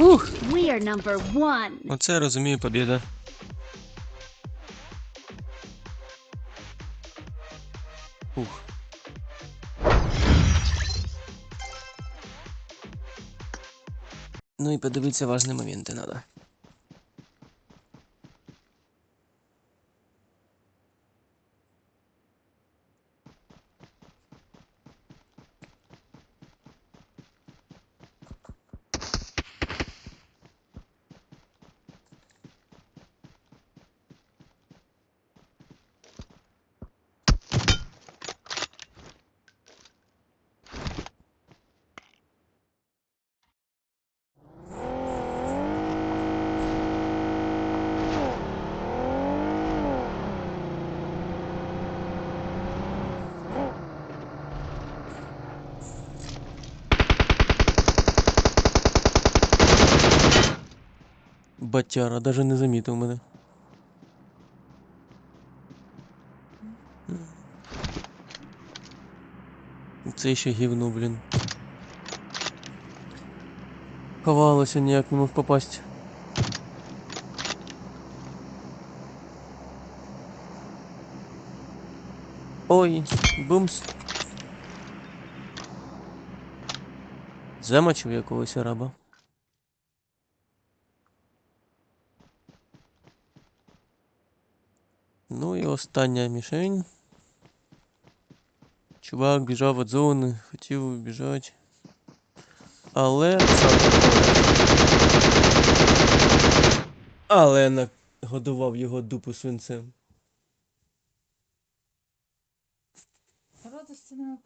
Ух, We are number one. оце я розумію побіда. Ух. Ну і подивитися важні моменти треба. Батяра, даже не замітив мене. Це ще гівно, блін. Ховалося, ніяк не мог попасть. Ой, бумс. Замочив якогось араба. Ну і остання мішень. Чувак біжав від зони, хотів біжати. Але. Але нагодував його дупу свинцем. Радості не.